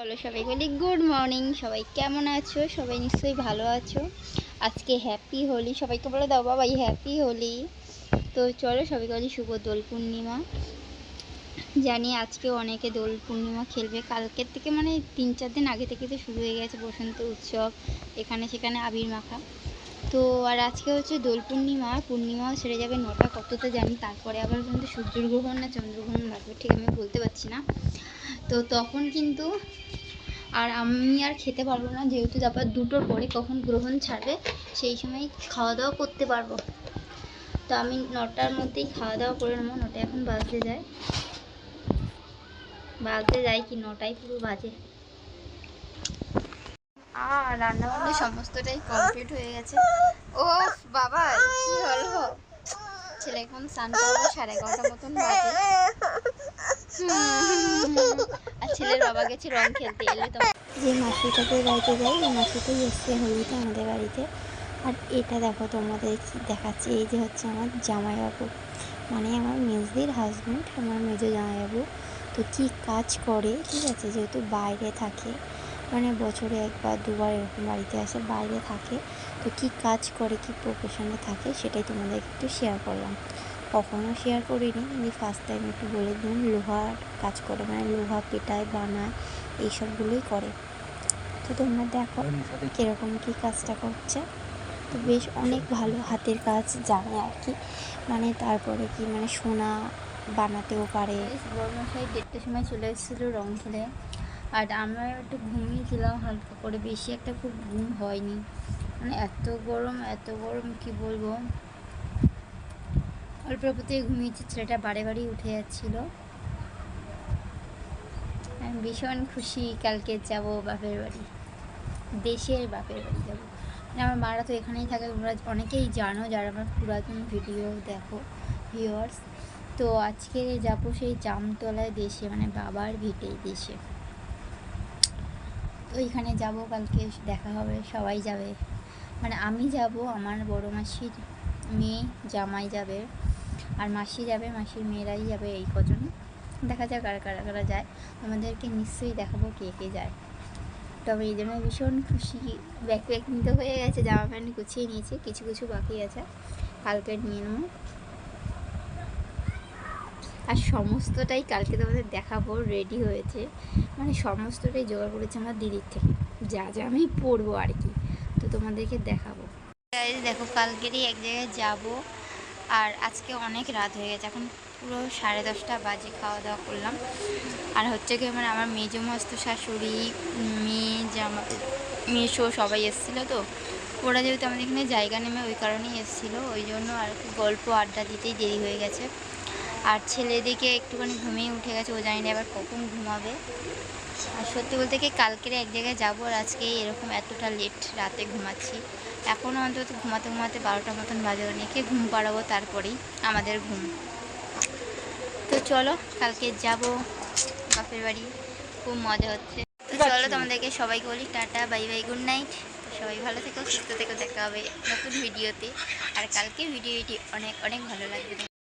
বলো সবাই, বলি গুড মর্নিং সবাই কেমন আছো? সবাই নিশ্চয়ই ভালো আছো। আজকে হ্যাপি হোলি সবাইকে বলে দাও বাবাই হ্যাপি হোলি। তো চলো সবাইকে বলি শুভ দোল পূর্ণিমা। জানি আজকে অনেকে দোল পূর্ণিমা খেলবে। কালকের থেকে মানে তিন চার দিন আগে থেকে তো শুরু হয়ে গেছে বসন্ত উৎসব, এখানে সেখানে আবির মাখা। তো আর আজকে হচ্ছে দোল পূর্ণিমা, পূর্ণিমাও ছেড়ে যাবে নটা কতটা জানি, তারপরে আবার কিন্তু সূর্যগ্রহণ না চন্দ্রগ্রহণ লাগবে ঠিক আমি বলতে পারছি না। তো তখন কিন্তু আর আমি আর খেতে পারব না, যেহেতু তারপর দুটোর পরে কখন গ্রহণ ছাড়বে, সেই সময় খাওয়া দাওয়া করতে পারব। তো আমি নটার মধ্যেই খাওয়া দাওয়া করে নেব, নটা এখন বাজতে যায়। বাজতে যায় কি নটাই পুরো বাজে। আর রান্না বান্না সমস্তটাই কমপ্লিট হয়ে গেছে। ও বাবা, কি হলো? ছেলে এখন স্নান করব সাড়ে এগারোটার মতন বাজে। ছেলের বাবা গেছে রং খেলতে, এলে তো। যে মাসিটাকে বাড়িতে যাই ওই মাসিটাই এসছে হোলিতে আমাদের বাড়িতে। আর এটা দেখো, তোমাদের দেখাচ্ছি, এই যে হচ্ছে আমার জামাইবাবু। মানে আমার মেজদির হাজব্যান্ড আমার মেজো জামাইবাবু। তো কী কাজ করে, ঠিক আছে? যেহেতু বাইরে থাকে মানে বছরে একবার, দুবার এরকম বাড়িতে আসে, বাইরে থাকে। তো কী কাজ করে, কী প্রফেশনে থাকে, সেটাই তোমাদের একটু শেয়ার করলাম। কখনও শেয়ার করিনি। কিন্তু ফার্স্ট টাইম একটু বলে দিন লোহার কাজ করে মানে লোহা পেটায় বানায় এইসবগুলোই করে। তো তোমরা দেখো কীরকম কী কাজটা করছে। তো বেশ অনেক ভালো হাতের কাজ জানে আর কি। মানে তারপরে কি মানে সোনা বানাতেও পারে। বড়মশাই দেড়টার সময় চলে এসেছিল রং খেলে আর আমরা একটু ঘুমিয়েছিলাম হালকা করে। বেশি একটা খুব ঘুম হয়নি। মানে এত গরম এত গরম কি বলব? অল্প অল্পতে ঘুমিয়েছি ছেলেটা বারে বারেই উঠে যাচ্ছিল। আমি ভীষণ খুশি, কালকে যাব বাপের বাড়ি, দেশের বাপের বাড়ি যাব। আমার মারা তো এখানেই থাকে, তোমরা অনেকেই জানো যারা আমার পুরাতন ভিডিও দেখো ভিউয়ার্স তো আজকে যাব সেই জামতলায় দেশে মানে বাবার ভিটেই দেশে। তো ওইখানে যাব, কালকে দেখা হবে, সবাই যাবে। মানে আমি যাব, আমার বড় মাসির মেয়ে জামাই যাবে। আর মাসি যাবে, মাসির মেয়েরাই যাবে এই কজন। দেখা যাক কারা কারা কারা যায়। তোমাদেরকে নিশ্চয়ই দেখাবো কে কে যায়। তবে এই জন্য ভীষণ খুশি। ব্যাগ ব্যাগ নিতে হয়ে গেছে, জামা প্যান্ট গুছিয়ে নিয়েছি, কিছু কিছু বাকি আছে। কালকে নিয়ে নেব। আর সমস্তটাই কালকে তোমাদের দেখাবো রেডি হয়েছে। মানে সমস্তটাই জোগাড় করেছে আমার দিদির থেকে। যা যা আমি পরবো আর কি। তো তোমাদেরকে দেখাবো। দেখো কালকেরই এক জায়গায় যাব। আর আজকে অনেক রাত হয়ে গেছে। এখন পুরো সাড়ে দশটা বাজে খাওয়া দাওয়া করলাম। আর হচ্ছে কি মানে আমার মেজো মাস্ত শাশুড়ি, মেয়ে, জামা মেশো সবাই এসেছিল তো। ওরা যেহেতু আমাদের এখানে জায়গা নেমে ওই কারণেই এসেছিল। ওই জন্য আর কি গল্প আড্ডা দিতেই দেরি হয়ে গেছে। আর ছেলেদিকে একটুখানি ঘুমিয়ে উঠে গেছে। ও জানি না এবার কখন ঘুমাবে। আর সত্যি বলতে কি, কালকের এক জায়গায় যাব আর আজকে এরকম এতটা লেট রাতে ঘুমাচ্ছি। এখনও অন্তত ঘুমাতে ঘুমাতে বারোটা মতন বাজে অনেকে ঘুম পাড়াবো তারপরেই আমাদের ঘুম। তো চলো কালকে যাব বাপের বাড়ি খুব মজা হচ্ছে। তো চলো তোমাদেরকে সবাইকে বলি tata bye bye good night. সবাই ভালো থেকো সুস্থ থেকো দেখা হবে নতুন ভিডিওতে। আর কালকে ভিডিওটি অনেক অনেক ভালো লাগবে।